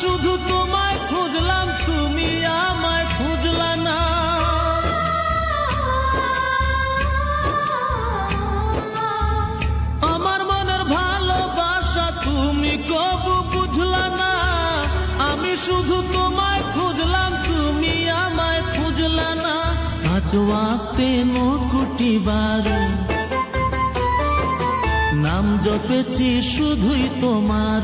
শুধু তোমায় খুঁজলাম, তুমি আমায় খুঁজলা না। আমার মনের ভালোবাসা তুমি কবু বুঝলা না। আমি শুধু তোমায় খুঁজলাম, তুমি আমায় খুঁজলা না। আজ ওয়াক্তে নকুটি বারো নাম জপেছি শুধুই তোমার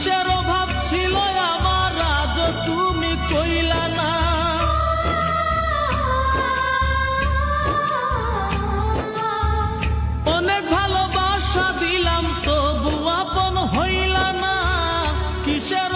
কিসের অভাব ছিল আমার, আজ তুমি কইলা না। অনেক ভালোবাসা দিলাম, তবু আপন হইলা না। কিসের